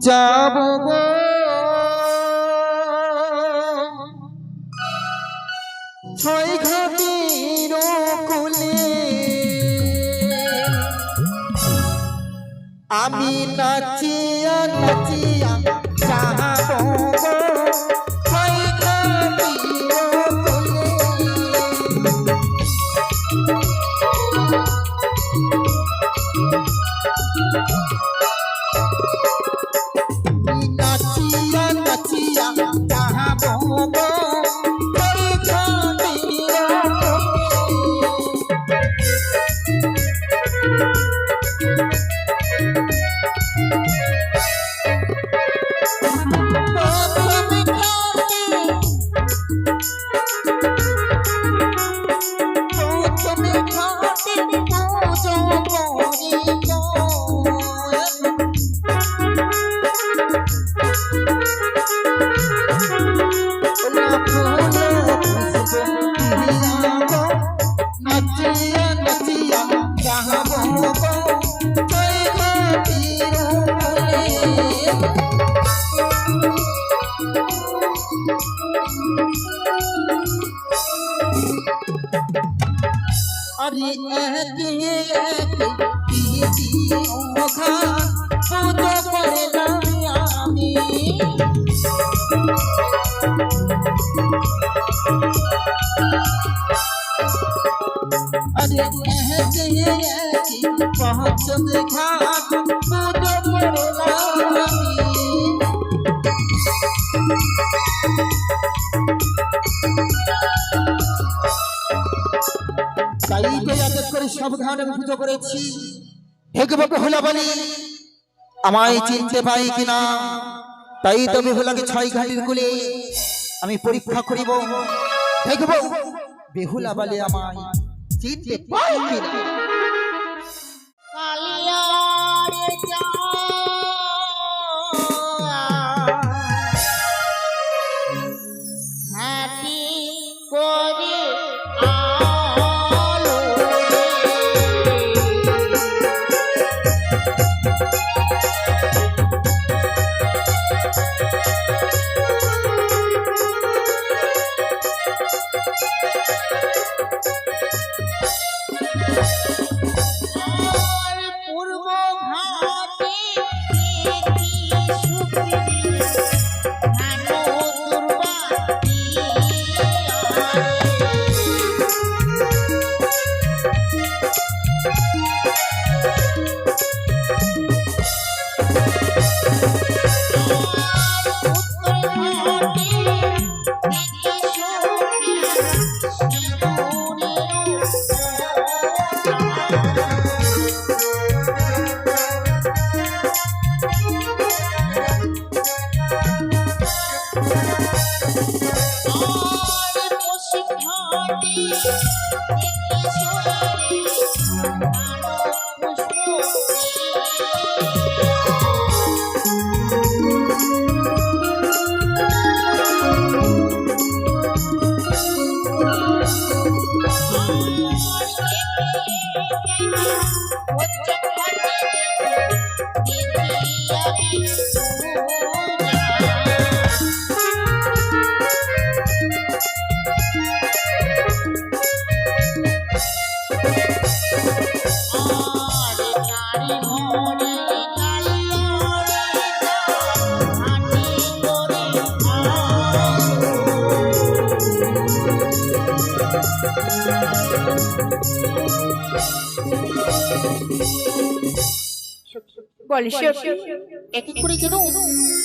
যাব গো। ছয় ঘাটির কুলে। আমি নাচিয়া নাচিয়া अरे अरे एके एके पहुंच देखा पूजो करे আমি তাই তো যাতে করে সব ঘাটে পুজো করেছি হেগব বেহুলা বলি আমায় চিনতে পাই কিনা তাই তো বেহুলাকে ছয় ঘাটির কুলে আমি পরীক্ষা করিব। দেখব বেহুলা বলে আমায় চিনতে পাই কিনা কালিয়ার বলে এক এক করে যেন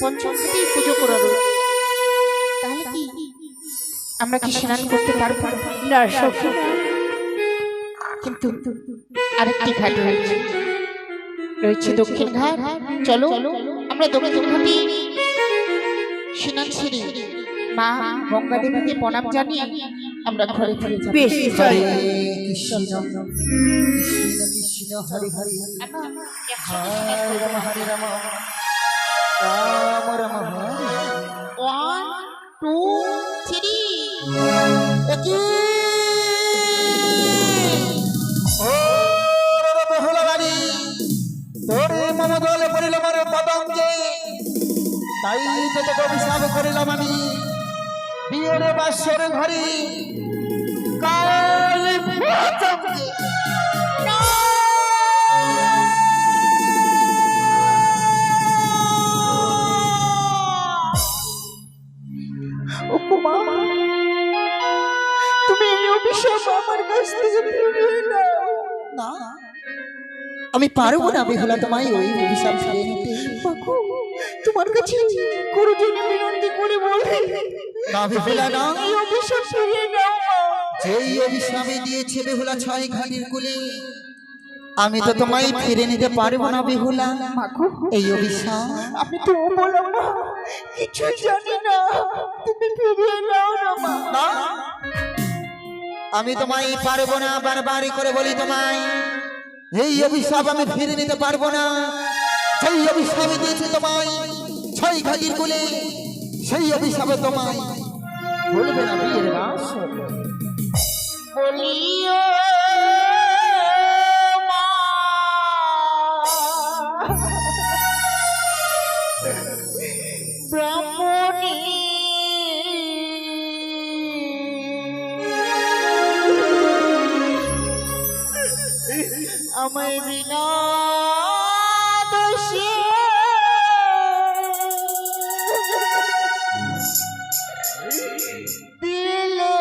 পঞ্চমী পুজো করা রয়েছে তাহলে কি আমরা কি স্নান করতে পারব? না সখী কিন্তু আরেকটি ঘাট রয়েছে। রয়েছে দক্ষিণ ঘাট। চলো আমরা দক্ষিণ ঘাটে স্নান সেরে মা গঙ্গা দেবীকে প্রণাম জানিয়ে আমরা ঘরে ফিরে যাব। বেশ চল। Hare Krishna Hare Hare. Hare Ram Hare Ram. Ram Ram Hare one two three একি ও বেহুলা তোরে মম দলে পড়িল মোর পদঙ্গে তাই তোকে অভিশাপ করিলাম আমি। বিয়ের বাসর ঘরে। কাল ভোজকে আমার কাছ থেকে ফিরিয়ে নাও। না আমি পারব না বেহুলা তোমায় ওই অভিশাপ ফিরিয়ে নিতে। তোমার কাছে গুরুজনে বিনতি করে বলে। না বেহুলা না। এই অভিশাপ ফিরিয়ে নাও যেই অভিশাপে দিয়েছে বেহুলা ছয় ঘাটির কুলে আমি তো তোমায় ফিরে নিতে পারব না বেহুলা। এই অভিশাপ। আমি তো না কিছুই জানি না। তুমি ফিরিয়ে নাও না মা। না আমি তোমায় পারব না বারবারই করে বলি তোমায়। এই অভিশাপ আমি ফিরে নিতে পারব না। সেই অভিশাপে দিয়েছে তোমায় ছয় ঘাটির কুলে। সেই অভিশাপে তোমায়। বলবে না বলিও আমায় বিনা দোষে। দিলে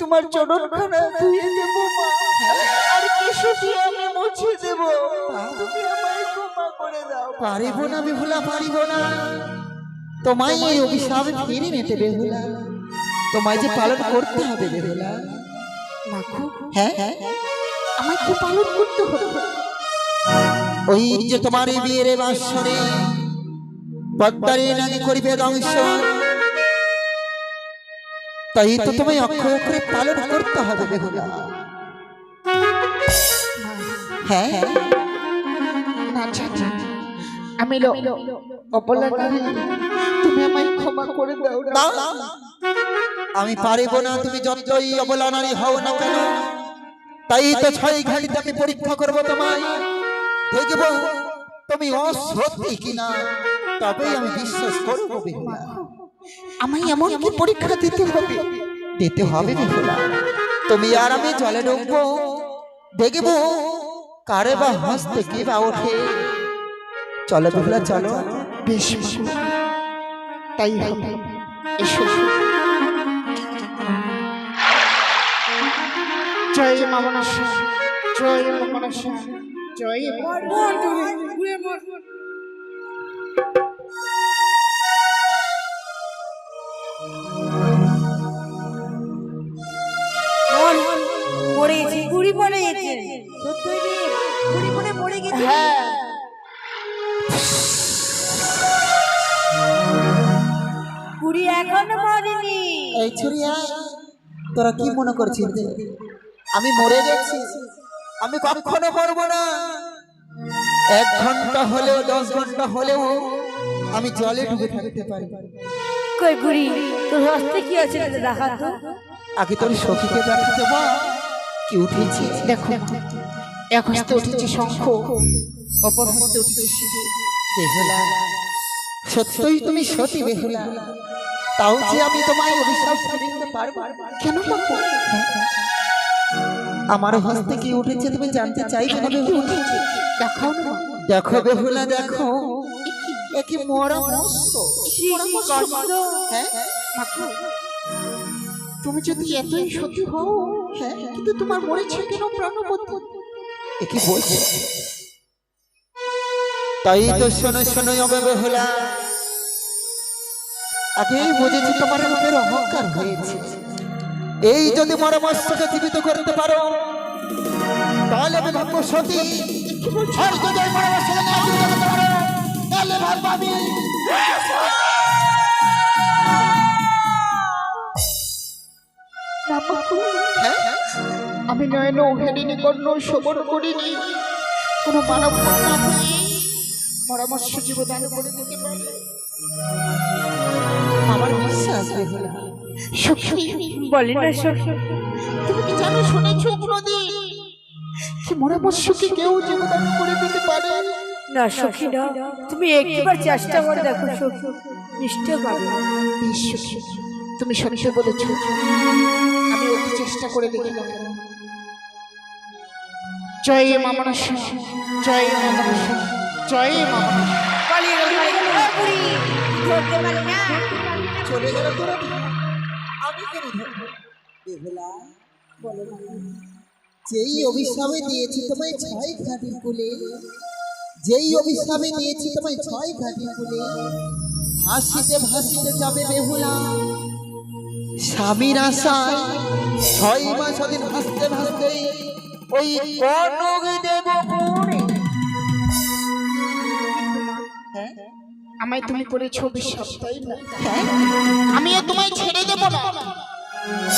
তোমার চরণখানা ধুয়ে দেব আর কিছু দিয়ে আমি মুছে দেব। তুমি আমায় ক্ষমা করে দাও পারিব না বেহুলা পারিব না। তোমায় এই অভিশাপ ফিরে নিতে বেহুলা তোমায় যে পালন করতে হবে বেহুলা মাখো হ্যাঁ? হ্যাঁ? আমায় কি পালন করতে হবে। ওই যে তোমার এই বিয়ের বাসরে পদ্মারে নাকি করিবে ধ্বংস তাই তো তোমায় অক্ষয় অক্ষরে পালন করতে হবে বেহুলা হ্যাঁ? আমি লো তুমি আমায় ক্ষমা করে দাও না। না আমি পারিব না তুমি যতই অবলা নারী হও না কেন তাই তো ছয় ঘাটিতে আমি পরীক্ষা করব তোমায়। দেখব তুমি অসত্যি কিনা তবেই আমি বিশ্বাস করব বেহুলা আমায় এমন কি পরীক্ষা দিতে হবে। দিতে হবে বেহুলা তুমি আর আমি জলে ডুববো দেখব কারে বা হাসতে কি বা ওঠে। চলো বেহুলা চলো। বেশ তাই হবে। এসো। জয় মা মনসা জয় মা মনসা জয় মা পড়ে গেছে গুড়ি পড়ে গেছে। সত্যি হ্যাঁ। গুড়ি এখনও মরেনি। এই ছুরিয়া তোরা কি মনে করছিস আমি মরে গেছি? আমি কখনো মরবো না। এক ঘণ্টা হলেও দশ ঘণ্টা হলেও আমি জলে ডুবে থাকতে পারি। কই গুড়ি তোর হস্তে কি আছে রে দেখা তো আগে তোর সখীকে দেখাতে মা কি উঠেছি? দেখো এক হস্তে উঠেছে শঙ্খ অপর হস্তে উঠেছে বেহুলা। সত্যই তুমি সতী বেহুলা। তাও যে আমি তোমায় অভিশাপ ফিরিয়ে দিতে পারব। কেন আমার হস্তে কি উঠেছে তুমি জানতে চাইবে না দেখাও না। দেখো বেহুলা দেখো। একই মরা মস্ত হ্যাঁ? তুমি যদি এতই সত্যি হও হ্যাঁ? কিন্তু তোমার মরেছে কেন প্রাণপত এ কি বলছে তাই তো শোনো শোনো অবে বেহুলা আগেই বুঝেছি তোমার রূপের অহংকার হয়েছে। এই যদি মরা মস্তকে জীবিত করতে পারো তাহলে আমি ভাববো সতী। আর যদি এই মরা মস্তকে না জীবিত করতে পারো তাহলে ভাববো আমি? আমি নয়ন হেরিনি কর্ণ শোভন করিনি। কোনো মানব পরামর্শ জীবদান করে দিতে পারে। আমার বিশ্বাস সখী বলে না সখী তুমি কি জানো শুনেছ কি পরামর্শকে কেউ জীবদান করে দিতে পারে? না সখী না। তুমি একবার চেষ্টা করে দেখো সখী। নিশ্চয় পাবে। বেশ সখী, তুমি বলেছ। আমি অতি চেষ্টা করে দেখলাম। জয় মা মনসা জয় মা মনসা জয় মা চলে গেল তোরা আমি। যেই অভিশাপে দিয়েছি তোমায় ছয় ঘাটি কুলে যেই অভিশাপে দিয়েছি তোমায় ছয় ঘাটি কুলে ভাসিতে ভাসিতে যাবে বেহুলা। স্বামীর আশায় ছয় মাস দিন ভাসতে ভাসতে ওই কনক দেব পুরে আমায় তুমি করেছ বিশ্বাস তাই না? হ্যাঁ? আমিও তোমায় ছেড়ে দেব না।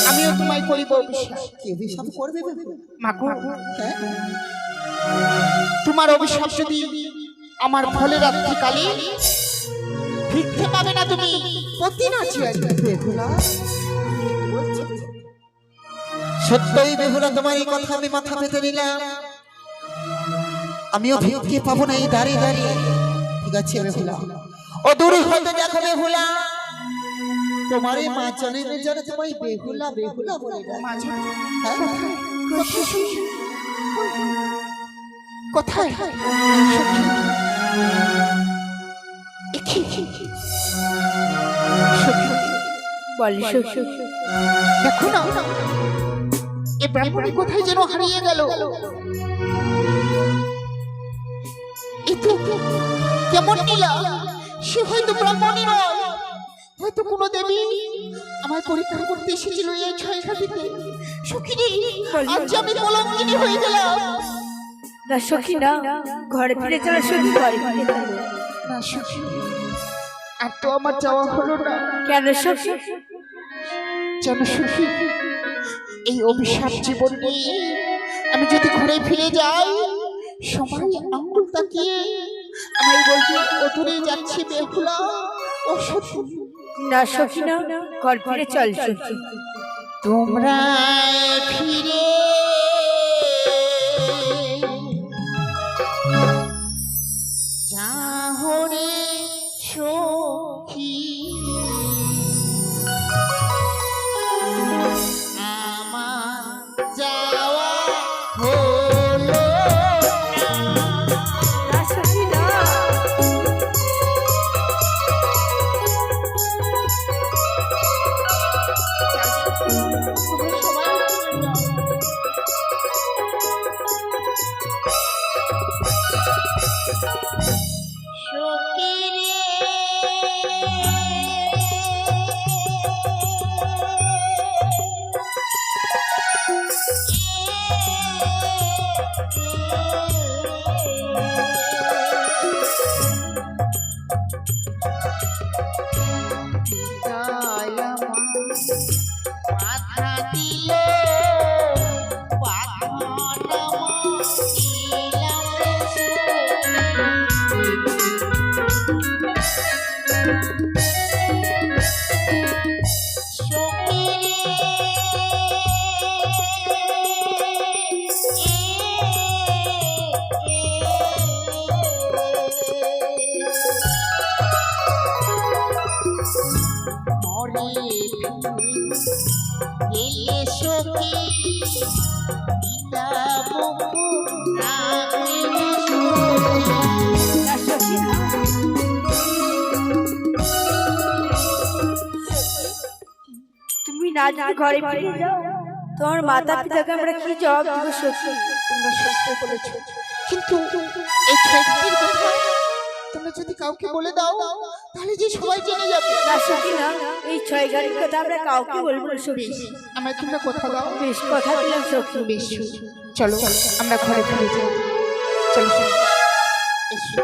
আমিও তোমায় করিব বিশ্বাস কি অভিশাপ করবে মাগো হ্যাঁ? তোমার অভিশাপ যদি আমার ফলে রাত্রিকালে ভিক্ষে পাবে না তুমি প্রতি নাচি বেহুলা সত্যই বেহুলা তোমার এই কথা আমি মাথা পেতে নিলাম। আমিও ভিক্ষে পাবো না এই দাঁড়িয়ে দাঁড়িয়ে। ঠিক আছে বেহুলা ও দূরে হতে দেখো বেহুলা তোমার এই মা জানে তোমায় বেহুলা বেহুলা বলে। হ্যাঁ? কোথায়? বলে দেখো না। এ ব্রাহ্মণী কোথায় যেন হারিয়ে গেল? কেমন নীলা? সে হয়তো ব্রাহ্মণী নয়। হয়তো কোনো দেবী আমায় পরীক্ষা করতে এসেছিল এই ছয় ঘাটিতে সুখিনী আজ আমি কলঙ্কিনী হয়ে গেলাম। না সখী না ঘরে ফিরে চলো সখী ঘরে ফিরে না সুখী আর তো আমার যাওয়া হলো না। কেন সখী? যেন সুখী এই অভিশাপ জীবন নিয়ে আমি যদি ঘুরে ফিরে যাই সবাই আঙ্গুল তাকিয়ে আমি বলছি অদূরে যাচ্ছি বেহুলা ও সত্যি না সখী না ফিরে চল সখী। তোমরা ফিরে না যদি ঘরে ফিরে যাও। তোমার মাতা পিতাকে আমরা কি জবাব দেবো সখী তোমরা সত্য বলেছ। কিন্তু এই ছয় ঘাটের কথা তোমরা যদি কাউকে বলে দাও তাহলে যে সবাই জেনে যাবে। না সখী না। এই ছয় গাড়ির কথা আমরা কাউকে বলব না সখী আমায় তোমরা কথা দাও। বেশ কথা দিলাম সখী বেশ চলো আমরা ঘরে ফিরে যাই। চলো চলো। এসো।